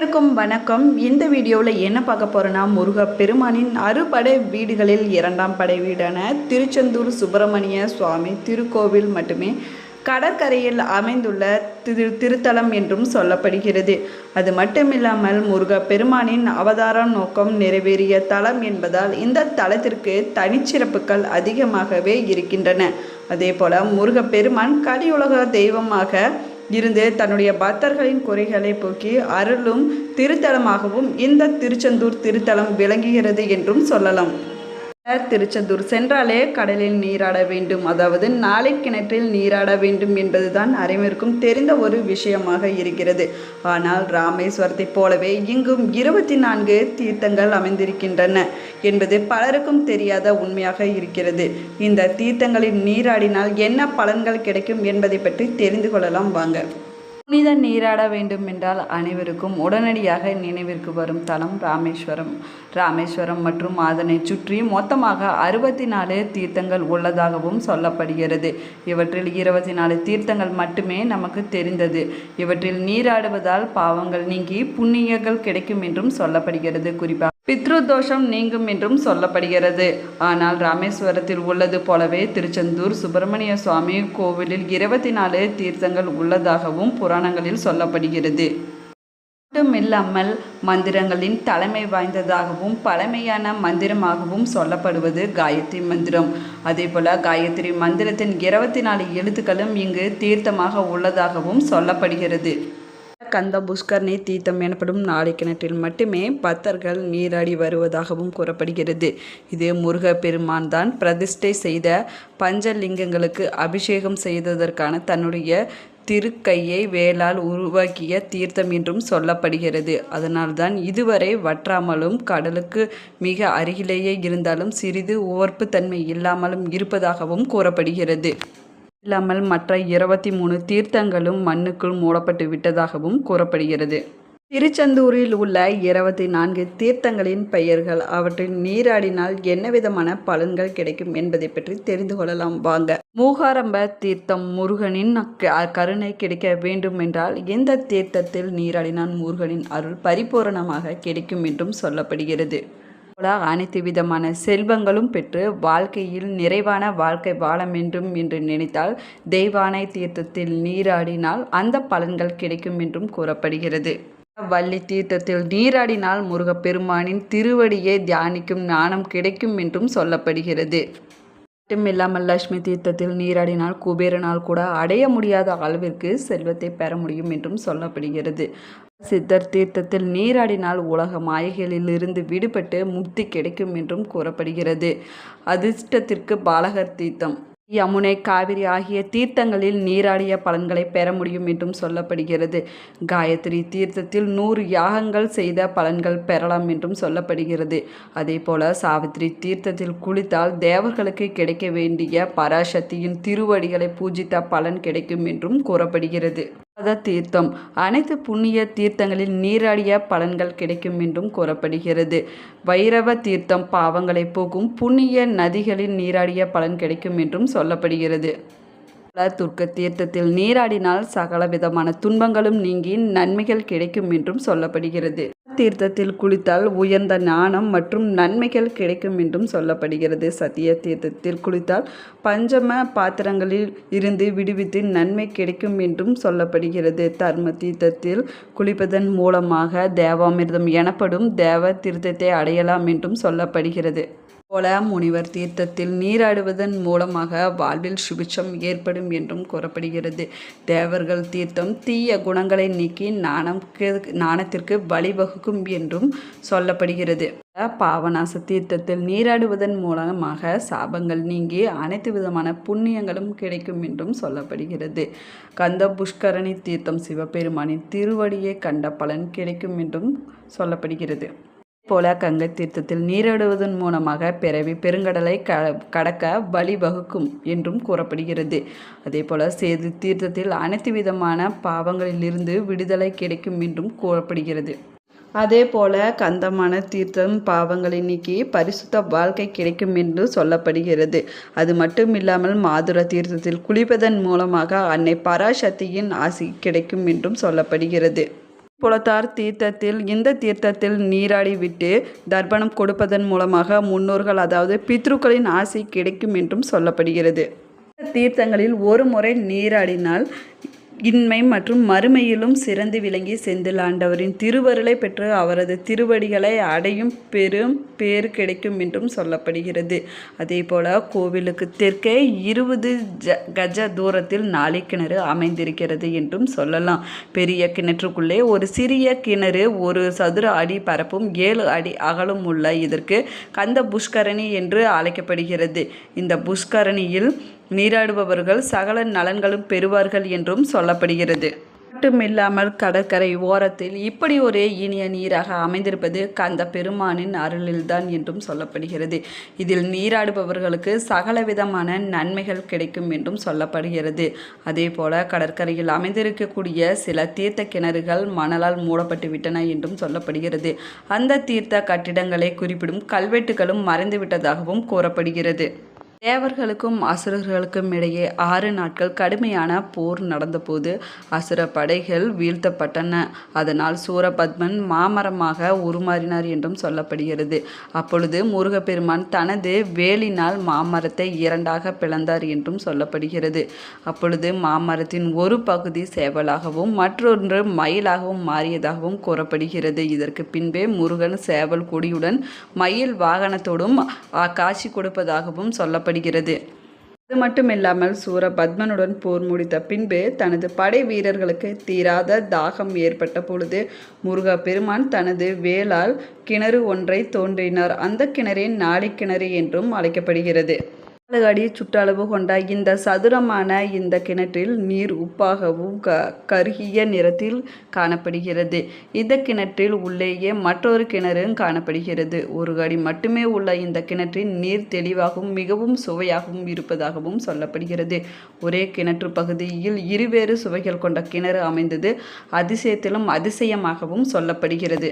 அனைவருக்கும் வணக்கம். இந்த வீடியோவில் என்ன பார்க்க போகிறோன்னா முருக பெருமானின் அறுபடை வீடுகளில் இரண்டாம் படை வீடான திருச்செந்தூர் சுப்பிரமணிய சுவாமி திருக்கோவில் மட்டுமே கடற்கரையில் அமைந்துள்ள திரு திருத்தலம் என்றும் சொல்லப்படுகிறது. அது மட்டுமில்லாமல் முருக பெருமானின் அவதார நோக்கம் நிறைவேறிய தலம் என்பதால் இந்த தலத்திற்கு தனிச்சிறப்புகள் அதிகமாகவே இருக்கின்றன. அதே போல முருக பெருமான் கலியுலக தெய்வமாக இருந்து தன்னுடைய பக்தர்களின் குறைகளை போக்கி அருளும் திருத்தலமாகவும் இந்த திருச்செந்தூர் திருத்தலம் விளங்குகிறது என்றும் சொல்லலாம். திருச்செந்தூர் சென்றாலே கடலில் நீராட வேண்டும். அதாவது நாளை கிணற்றில் நீராட வேண்டும் என்பதுதான் அனைவருக்கும் தெரிந்த ஒரு விஷயமாக இருக்கிறது. ஆனால் ராமேஸ்வரத்தைப் போலவே இங்கும் இருபத்தி நான்கு தீர்த்தங்கள் அமைந்திருக்கின்றன என்பது பலருக்கும் தெரியாத உண்மையாக இருக்கிறது. இந்த தீர்த்தங்களில் நீராடினால் என்ன பலன்கள் கிடைக்கும் என்பதை பற்றி தெரிந்து கொள்ளலாம். வாங்க. புனித நீராட வேண்டும் என்றால் அனைவருக்கும் உடனடியாக நினைவிற்கு வரும் தலம் ராமேஸ்வரம். ராமேஸ்வரம் மற்றும் அதனை சுற்றி மொத்தமாக அறுபத்தி நாலு தீர்த்தங்கள் உள்ளதாகவும் சொல்லப்படுகிறது. இவற்றில் இருபத்தி நாலு தீர்த்தங்கள் மட்டுமே நமக்கு தெரிந்தது. இவற்றில் நீராடுவதால் பாவங்கள் நீங்கி புண்ணியங்கள் கிடைக்கும் என்றும் சொல்லப்படுகிறது. குறிப்பாக பித்ரு தோஷம் நீங்கும் என்றும் சொல்லப்படுகிறது. ஆனால் ராமேஸ்வரத்தில் உள்ளது போலவே திருச்செந்தூர் சுப்பிரமணிய சுவாமி கோவிலில் இருபத்தி நாலு தீர்த்தங்கள் உள்ளதாகவும் புராணங்களில் சொல்லப்படுகிறது. மட்டுமில்லாமல் மந்திரங்களின் தலைமை வாய்ந்ததாகவும் பழமையான மந்திரமாகவும் சொல்லப்படுவது காயத்ரி மந்திரம். அதேபோல காயத்ரி மந்திரத்தின் இருபத்தி நாலு எழுத்துக்களும் இங்கு தீர்த்தமாக உள்ளதாகவும் சொல்லப்படுகிறது. கந்த புஷ்கர்ணி தீர்த்தம் எனப்படும் நாளை கிணற்றில் மட்டுமே பக்தர்கள் நீராடி வருவதாகவும் கூறப்படுகிறது. இது முருக பெருமான் தான் பிரதிஷ்டை செய்த பஞ்சலிங்கங்களுக்கு அபிஷேகம் செய்ததற்கான தன்னுடைய திருக்கையை வேளால் உருவாக்கிய தீர்த்தம் என்றும் சொல்லப்படுகிறது. அதனால்தான் இதுவரை வற்றாமலும் கடலுக்கு மிக அருகிலேயே இருந்தாலும் சிறிது உவர்ப்புத்தன்மை இல்லாமலும் இருப்பதாகவும் கூறப்படுகிறது. இல்லாமல் மற்ற இருபத்தி மூணு தீர்த்தங்களும் மண்ணுக்குள் மூடப்பட்டு விட்டதாகவும் கூறப்படுகிறது. திருச்செந்தூரில் உள்ள இருபத்தி நான்கு தீர்த்தங்களின் பெயர்கள் அவற்றில் நீராடினால் என்ன விதமான பலன்கள் கிடைக்கும் என்பதை பற்றி தெரிந்து கொள்ளலாம். வாங்க. மூகாரம்ப தீர்த்தம் முருகனின் கருணை கிடைக்க வேண்டும் என்றால் இந்த தீர்த்தத்தில் நீராடினால் முருகனின் அருள் பரிபூரணமாக கிடைக்கும் என்றும் சொல்லப்படுகிறது. போல அனைத்து விதமான செல்வங்களும் பெற்று வாழ்க்கையில் நிறைவான வாழ்க்கை வாழ வேண்டும் என்று நினைத்தால் தெய்வானை தீர்த்தத்தில் நீராடினால் அந்த பலன்கள் கிடைக்கும் என்றும் கூறப்படுகிறது. வள்ளி தீர்த்தத்தில் நீராடினால் முருகப்பெருமானின் திருவடியை தியானிக்கும் ஞானம் கிடைக்கும் என்றும் சொல்லப்படுகிறது. மட்டுமில்லாமல் லட்சுமி தீர்த்தத்தில் நீராடினால் குபேரனால் கூட அடைய முடியாத அளவிற்கு செல்வத்தை பெற முடியும் என்றும் சொல்லப்படுகிறது. சித்தர் தீர்த்தத்தில் நீராடினால் உலக மாயைகளிலிருந்து விடுபட்டு முக்தி கிடைக்கும் என்றும் கூறப்படுகிறது. அதிர்ஷ்டத்திற்கு பாலகர் தீர்த்தம். யமுனை காவிரி ஆகிய தீர்த்தங்களில் நீராடிய பலன்களை பெற முடியும் என்றும் சொல்லப்படுகிறது. காயத்ரி தீர்த்தத்தில் நூறு யாகங்கள் செய்த பலன்கள் பெறலாம் என்றும் சொல்லப்படுகிறது. அதே போல சாவித்ரி தீர்த்தத்தில் குளித்தால் தேவர்களுக்கு கிடைக்க வேண்டிய பராசக்தியின் திருவடிகளை பூஜித்த பலன் கிடைக்கும் என்றும் கூறப்படுகிறது. தீர்த்தம். அனைத்து புண்ணிய தீர்த்தங்களில் நீராடிய பலன்கள் கிடைக்கும் என்றும் கூறப்படுகிறது. வைரவ தீர்த்தம் பாவங்களை போக்கும் புண்ணிய நதிகளில் நீராடிய பலன் கிடைக்கும் என்றும் சொல்லப்படுகிறது. துர்க்க தீர்த்தத்தில் நீராடினால் சகல விதமான துன்பங்களும் நீங்கி நன்மைகள் கிடைக்கும் என்றும் சொல்லப்படுகிறது. தீர்த்தத்தில் குளித்தால் உயர்ந்த ஞானம் மற்றும் நன்மைகள் கிடைக்கும் என்றும் சொல்லப்படுகிறது. சத்திய தீர்த்தத்தில் குளித்தால் பஞ்சம பாத்திரங்களில் இருந்து விடுவித்து நன்மை கிடைக்கும் என்றும் சொல்லப்படுகிறது. தர்ம தீர்த்தத்தில் குளிப்பதன் மூலமாக தேவாமிர்தம் எனப்படும் தேவ தீர்த்தத்தை அடையலாம் என்றும் சொல்லப்படுகிறது. போல முனிவர் தீர்த்தத்தில் நீராடுவதன் மூலமாக வாழ்வில் சுபிட்சம் ஏற்படும் என்றும் கூறப்படுகிறது. தேவர்கள் தீர்த்தம் தீய குணங்களை நீக்கி நாணம் நாணத்திற்கு வழிவகுக்கும் என்றும் சொல்லப்படுகிறது. பாவநாச தீர்த்தத்தில் நீராடுவதன் மூலமாக சாபங்கள் நீங்கி அனைத்து விதமான புண்ணியங்களும் கிடைக்கும் என்றும் சொல்லப்படுகிறது. கந்த புஷ்கரணி தீர்த்தம் சிவபெருமானின் திருவடியை கண்ட பலன் கிடைக்கும் என்றும் சொல்லப்படுகிறது. போல கங்கை தீர்த்தத்தில் நீராடுவதன் மூலமாக பிறவி பெருங்கடலை க கடக்க வழிவகுக்கும் என்றும் கூறப்படுகிறது. அதே போல சேது தீர்த்தத்தில் அனைத்து விதமான பாவங்களிலிருந்து விடுதலை கிடைக்கும் என்றும் கூறப்படுகிறது. அதே போல கந்தமான தீர்த்தம் பாவங்களை நீக்கி பரிசுத்த வாழ்க்கை கிடைக்கும் என்று சொல்லப்படுகிறது. அது மட்டும் இல்லாமல் மாதுர தீர்த்தத்தில் குளிப்பதன் மூலமாக அன்னை பராசக்தியின் ஆசி கிடைக்கும் என்றும் சொல்லப்படுகிறது. புலத்தார் தீர்த்தத்தில் இந்த தீர்த்தத்தில் நீராடி விட்டு தர்ப்பணம் கொடுப்பதன் மூலமாக முன்னோர்கள் அதாவது பித்ருக்களின் ஆசை கிடைக்கும் என்றும் சொல்லப்படுகிறது. இந்த தீர்த்தங்களில் ஒரு முறை நீராடினால் இன்மை மற்றும் மறுமையிலும் சிறந்து விளங்கி செந்தில் ஆண்டவரின் திருவருளை பெற்று அவரது திருவடிகளை அடையும் பெரும் பேர் கிடைக்கும் என்றும் சொல்லப்படுகிறது. அதே போல கோவிலுக்கு தெற்கே இருபது ஜ கஜ தூரத்தில் நாளை கிணறு அமைந்திருக்கிறது என்றும் சொல்லலாம். பெரிய கிணற்றுக்குள்ளே ஒரு சிறிய கிணறு ஒரு சதுர அடி பரப்பும் ஏழு அடி அகலும் உள்ள இதற்கு கந்த புஷ்கரணி என்று அழைக்கப்படுகிறது. இந்த புஷ்கரணியில் நீராடுபவர்கள் சகல நலன்களும் பெறுவார்கள் என்றும் சொல்லப்படுகிறது. மட்டுமில்லாமல் கடற்கரை ஓரத்தில் இப்படி ஒரு இனிய நீராக அமைந்திருப்பது கந்த பெருமானின் அருளில்தான் என்றும் சொல்லப்படுகிறது. இதில் நீராடுபவர்களுக்கு சகலவிதமான நன்மைகள் கிடைக்கும் என்றும் சொல்லப்படுகிறது. அதே போல கடற்கரையில் அமைந்திருக்கக்கூடிய சில தீர்த்த கிணறுகள் மணலால் மூடப்பட்டு விட்டன என்றும் சொல்லப்படுகிறது. அந்த தீர்த்த கட்டிடங்களை குறிப்பிடும் கல்வெட்டுகளும் மறைந்துவிட்டதாகவும் கூறப்படுகிறது. தேவர்களுக்கும் அசுரர்களுக்கும் இடையே ஆறு நாட்கள் கடுமையான போர் நடந்தபோது அசுர படைகள் வீழ்த்தப்பட்டன. அதனால் சூரபத்மன் மாமரமாக உருமாறினார் என்றும் சொல்லப்படுகிறது. அப்பொழுது முருகப்பெருமான் தனது வேலினால் மாமரத்தை இரண்டாக பிளந்தார் என்றும் சொல்லப்படுகிறது. அப்பொழுது மாமரத்தின் ஒரு பகுதி சேவலாகவும் மற்றொன்று மயிலாகவும் மாறியதாகவும் கூறப்படுகிறது. இதற்கு பின்பே முருகன் சேவல் கொடியுடன் மயில் வாகனத்தோடும் காட்சி கொடுப்பதாகவும் சொல்லப்படுகிறது. அது மட்டுமில்லாமல் சூரபத்மனுடன் போர் முடித்த பின்பு தனது படை வீரர்களுக்கு தீராத தாகம் ஏற்பட்ட பொழுது முருக பெருமான் தனது வேளால் கிணறு ஒன்றை தோன்றினார். அந்த கிணறே நாடி கிணறு என்றும் அழைக்கப்படுகிறது. நாலு அடி சுற்றளவு கொண்ட இந்த சதுரமான இந்த கிணற்றில் நீர் உப்பாகவும் க கருகிய நிறத்தில் காணப்படுகிறது. இந்த கிணற்றில் உள்ளேயே மற்றொரு கிணறும் காணப்படுகிறது. ஒரு அடி மட்டுமே உள்ள இந்த கிணற்றின் நீர் தெளிவாகவும் மிகவும் சுவையாகவும் இருப்பதாகவும் சொல்லப்படுகிறது. ஒரே கிணற்று பகுதியில் இருவேறு சுவைகள் கொண்ட கிணறு அமைந்தது. அதிசயத்திலும் அதிசயமாகவும் சொல்லப்படுகிறது.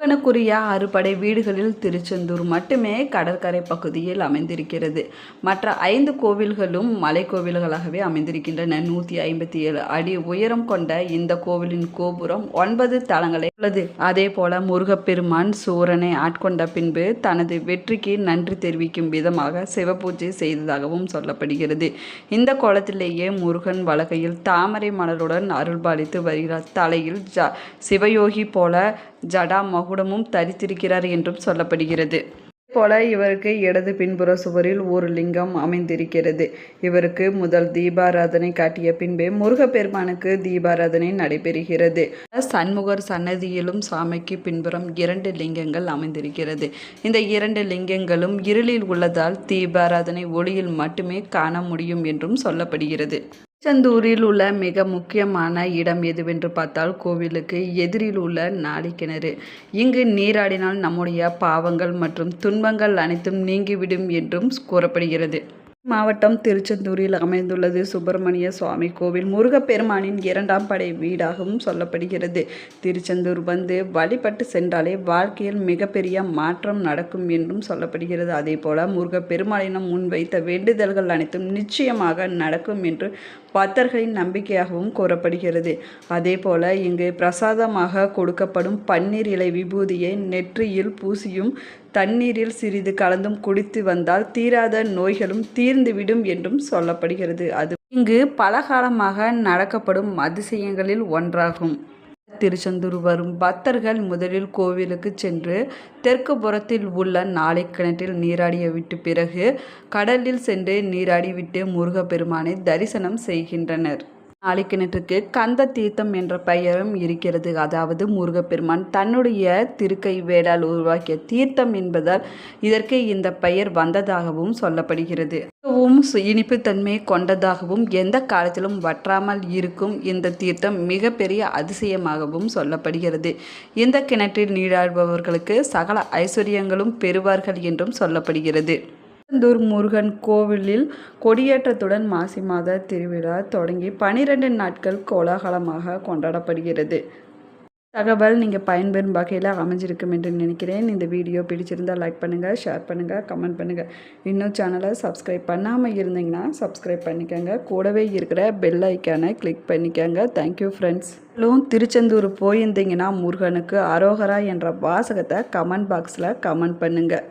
கணக்குரிய அறுபடை வீடுகளில் திருச்செந்தூர் மட்டுமே கடற்கரை பகுதியில் அமைந்திருக்கிறது. மற்ற ஐந்து கோவில்களும் மலை கோவில்களாகவே அமைந்திருக்கின்றன. நூற்றி ஐம்பத்தி ஏழு அடி உயரம் கொண்ட இந்த கோவிலின் கோபுரம் ஒன்பது தளங்களை உள்ளது. அதே போல முருகப்பெருமான் சூரனை ஆட்கொண்ட பின்பு தனது வெற்றிக்கு நன்றி தெரிவிக்கும் விதமாக சிவபூஜை செய்ததாகவும் சொல்லப்படுகிறது. இந்த கோலத்திலேயே முருகன் வலகையில் தாமரை மலருடன் அருள்பாலித்து வருகிறார். தலையில் ஜ சிவயோகி போல ஜடா மகுடமும் தரித்திருக்கிறார் என்றும் சொல்லப்படுகிறது. போல இவருக்கு இடது பின்புற சுவரில் ஒரு லிங்கம் அமைந்திருக்கிறது. இவருக்கு முதல் தீபாராதனை காட்டிய பின்பே முருகப்பெருமானுக்கு தீபாராதனை நடைபெறுகிறது. சண்முகர் சன்னதியிலும் சாமிக்கு பின்புறம் இரண்டு லிங்கங்கள் அமைந்திருக்கிறது. இந்த இரண்டு லிங்கங்களும் இருளில் உள்ளதால் தீபாராதனை ஒளியில் மட்டுமே காண முடியும் என்றும் சொல்லப்படுகிறது. திருச்செந்தூரில் உள்ள மிக முக்கியமான இடம் எதுவென்று பார்த்தால் கோவிலுக்கு எதிரில் உள்ள நாடி கிணறு இங்கு நீராடினால் நம்முடைய பாவங்கள் மற்றும் துன்பங்கள் அனைத்தும் நீங்கிவிடும் என்றும் கூறப்படுகிறது. மாவட்டம் திருச்செந்தூரில் அமைந்துள்ளது சுப்பிரமணிய சுவாமி கோவில் முருகப்பெருமானின் இரண்டாம் படை வீடாகவும் சொல்லப்படுகிறது. திருச்செந்தூர் வந்து வழிபட்டு சென்றாலே வாழ்க்கையில் மிகப்பெரிய மாற்றம் நடக்கும் என்றும் சொல்லப்படுகிறது. அதே போல முருகப்பெருமானிடம் முன்வைத்த வேண்டுதல்கள் அனைத்தும் நிச்சயமாக நடக்கும் என்று பக்தர்களின் நம்பிக்கையாகவும் கூறப்படுகிறது. அதே போல இங்கு பிரசாதமாக கொடுக்கப்படும் பன்னீர் இலை விபூதியை நெற்றியில் பூசியும் தண்ணீரில் சிறிது கலந்தும் குடித்து வந்தால் தீராத நோய்களும் தீர்ந்துவிடும் என்றும் சொல்லப்படுகிறது. அது இங்கு பலகாலமாக நடக்கப்படும் அதிசயங்களில் ஒன்றாகும். திருச்செந்தூர் வரும் பக்தர்கள் முதலில் கோவிலுக்கு சென்று தெற்கு புறத்தில் உள்ள நாளை கிணற்றில் நீராடிய விட்டு பிறகு கடலில் சென்று நீராடிவிட்டு முருகப்பெருமானை தரிசனம் செய்கின்றனர். நாளை கந்த தீர்த்தம் என்ற பெயரும் இருக்கிறது. அதாவது முருகப்பெருமான் தன்னுடைய திருக்கை வேடால் உருவாக்கிய தீர்த்தம் என்பதால் இதற்கு இந்த பெயர் வந்ததாகவும் சொல்லப்படுகிறது. மிகவும் இனிப்பு இனிப்புத்தன்மை கொண்டதாகவும் எந்த காலத்திலும் வற்றாமல் இருக்கும் இந்த தீர்த்தம் மிகப்பெரிய அதிசயமாகவும் சொல்லப்படுகிறது. இந்த கிணற்றில் நீராடுபவர்களுக்கு சகல ஐஸ்வர்யங்களும் பெறுவார்கள் என்றும் சொல்லப்படுகிறது. திருச்செந்தூர் முருகன் கோவிலில் கொடியேற்றத்துடன் மாசி மாத திருவிழா தொடங்கி பனிரெண்டு நாட்கள் கோலாகலமாக கொண்டாடப்படுகிறது. தகவல் நீங்கள் பயன்பெறும் வகையில் அமைஞ்சிருக்கும் என்று நினைக்கிறேன். இந்த வீடியோ பிடிச்சிருந்தால் லைக் பண்ணுங்கள் ஷேர் பண்ணுங்கள் கமெண்ட் பண்ணுங்கள் இன்னும் சேனலை சப்ஸ்கிரைப் பண்ணாமல் இருந்தீங்கன்னா சப்ஸ்கிரைப் பண்ணிக்கோங்க. கூடவே இருக்கிற பெல் ஐக்கானை கிளிக் பண்ணிக்கோங்க. தேங்க்யூ ஃப்ரெண்ட்ஸ் மேலும் திருச்செந்தூர் போயிருந்தீங்கன்னா முருகனுக்கு அரோகரா என்ற வாசகத்தை கமெண்ட் பாக்ஸில் கமெண்ட் பண்ணுங்கள்